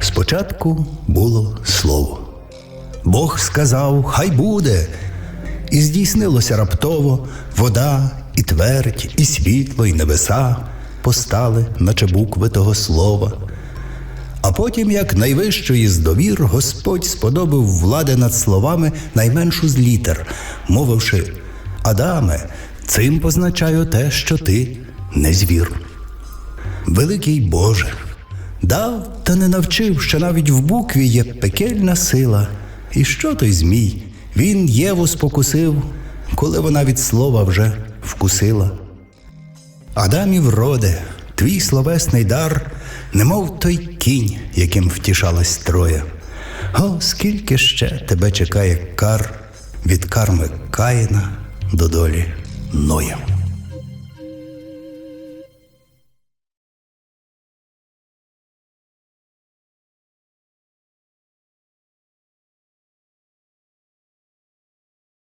Спочатку було слово. Бог сказав, хай буде. І здійснилося раптово вода, і твердь, і світло, і небеса постали, наче букви того слова. А потім, як найвищої з довір, Господь сподобав влади над словами найменшу з літер, мовивши Адаме, цим позначаю те, що ти не звір. Великий Боже, дав та не навчив, що навіть в букві є пекельна сила. І що той змій? Він Єву спокусив, коли вона від слова вже вкусила. Адамів роде, твій словесний дар, немов той кінь, яким втішалась троя. О, скільки ще тебе чекає кар від карми Каїна до долі Ноя.